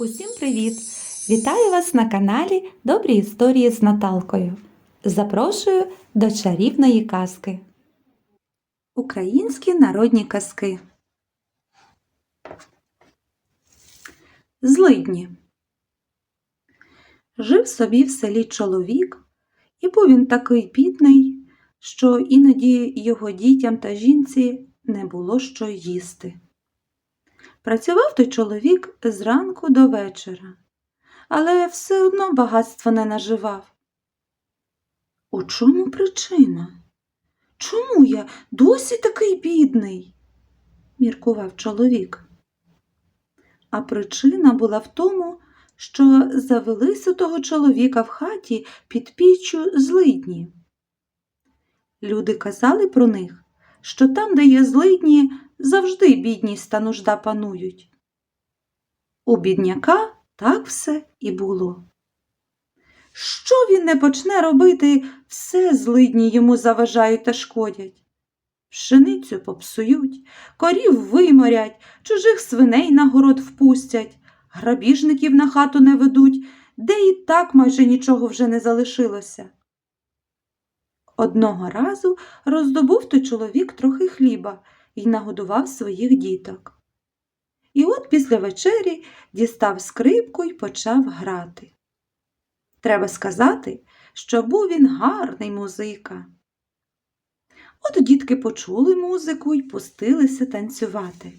Усім привіт! Вітаю вас на каналі Добрі історії з Наталкою. Запрошую до чарівної казки. Українські народні казки. Злидні. Жив собі в селі чоловік, і був він такий бідний, що іноді його дітям та жінці не було що їсти. Працював той чоловік зранку до вечора, але все одно багатства не наживав. У чому причина? Чому я досі такий бідний? міркував чоловік. А причина була в тому, що завелись у того чоловіка в хаті під піччю злидні. Люди казали про них, що там, де є злидні, завжди бідність та нужда панують. У бідняка так все і було. Що він не почне робити, все злидні йому заважають та шкодять. Пшеницю попсують, корів виморять, чужих свиней на город впустять, грабіжників на хату не ведуть, де і так майже нічого вже не залишилося. Одного разу роздобув той чоловік трохи хліба і нагодував своїх діток. І от після вечері дістав скрипку і почав грати. Треба сказати, що був він гарний музика. От дітки почули музику і пустилися танцювати.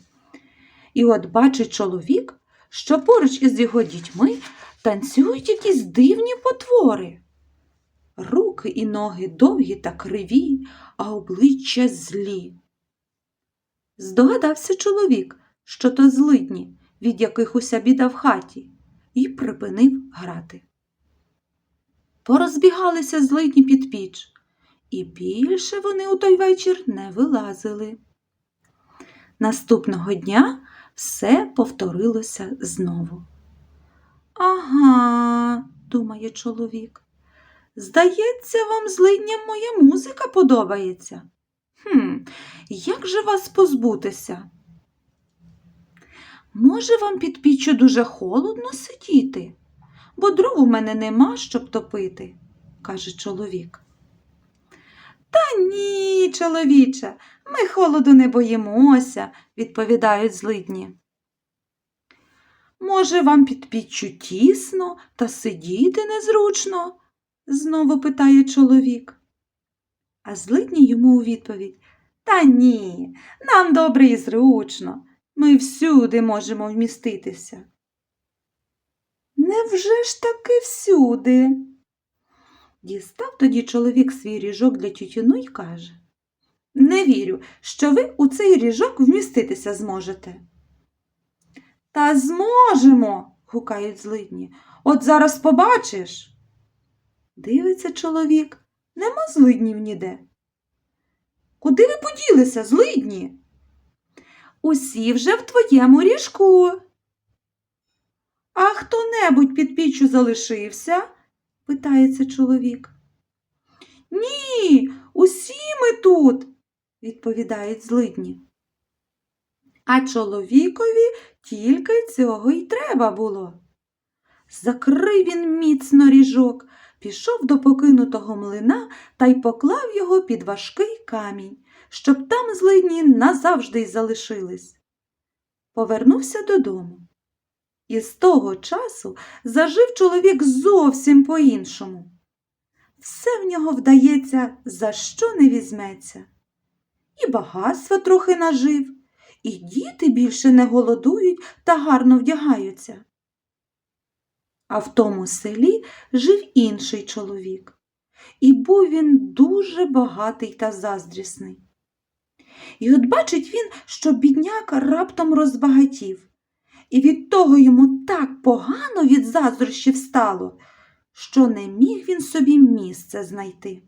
І от бачить чоловік, що поруч із його дітьми танцюють якісь дивні потвори. Руки і ноги довгі та криві, а обличчя злі. Здогадався чоловік, що то злидні, від яких уся біда в хаті, і припинив грати. Порозбігалися злидні під піч, і більше вони у той вечір не вилазили. Наступного дня все повторилося знову. Ага, думає чоловік. Здається, вам злидням моя музика подобається. Хм, як же вас позбутися? Може, вам під піччю дуже холодно сидіти, бо дров у мене нема, щоб топити, каже чоловік. Та ні, чоловіче, ми холоду не боїмося, відповідають злидні. Може, вам під піччю тісно та сидіти незручно? Знову питає чоловік. А злидні йому у відповідь Та ні, нам добре і зручно. Ми всюди можемо вміститися. Невже ж таки всюди? Дістав тоді чоловік свій ріжок для тютюну й каже Не вірю, що ви у цей ріжок вміститися зможете. Та зможемо, гукають злидні. От зараз побачиш. Дивиться чоловік, нема злиднів ніде. Куди ви поділися, злидні? Усі вже в твоєму ріжку. А хто-небудь під піччю залишився? питається чоловік. Ні, усі ми тут, відповідають злидні. А чоловікові тільки цього й треба було. Закрив він міцно ріжок, пішов до покинутого млина та й поклав його під важкий камінь, щоб там злидні назавжди й залишились. Повернувся додому. І з того часу зажив чоловік зовсім по-іншому. Все в нього вдається, за що не візьметься. І багатства трохи нажив, і діти більше не голодують та гарно вдягаються. А в тому селі жив інший чоловік, і був він дуже багатий та заздрісний. І от бачить він, що бідняк раптом розбагатів, і від того йому так погано від заздрощів стало, що не міг він собі місце знайти.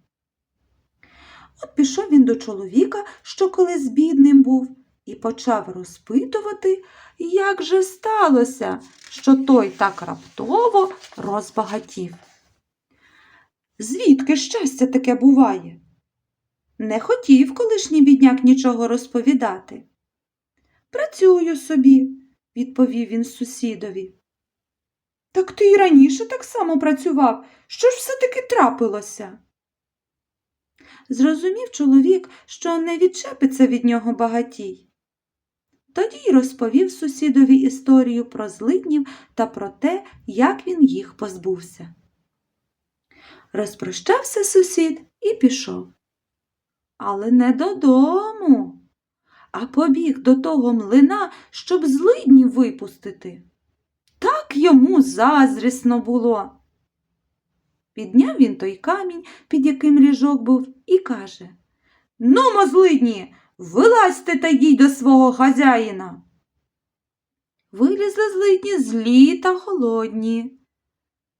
От пішов він до чоловіка, що колись бідним був, і почав розпитувати, як же сталося, що той так раптово розбагатів. Звідки щастя таке буває? Не хотів колишній бідняк нічого розповідати. Працюю собі, відповів він сусідові. Так ти й раніше так само працював. Що ж все-таки трапилося? Зрозумів чоловік, що не відчепиться від нього багатій. Тоді й розповів сусідові історію про злиднів та про те, як він їх позбувся. Розпрощався сусід і пішов. Але не додому, а побіг до того млина, щоб злиднів випустити. Так йому заздрісно було. Підняв він той камінь, під яким ріжок був, і каже Ну, злидні, вилазьте та йдіть до свого хазяїна. Вилізли злидні злі та холодні.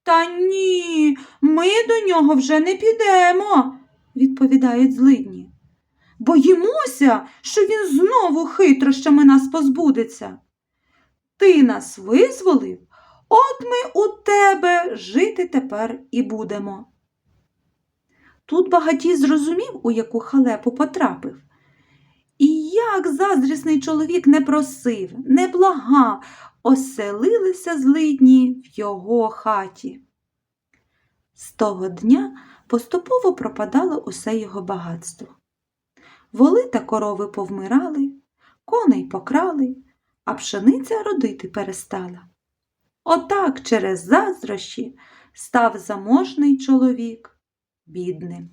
Та ні, ми до нього вже не підемо, відповідають злидні. Боїмося, що він знову хитрощами нас позбудеться. Ти нас визволив, от ми у тебе жити тепер і будемо. Тут багатій зрозумів, у яку халепу потрапив. Як заздрісний чоловік не просив, не благав, оселилися злидні в його хаті. З того дня поступово пропадало усе його багатство. Воли та корови повмирали, коней покрали, а пшениця родити перестала. Отак через заздрощі став заможний чоловік бідним.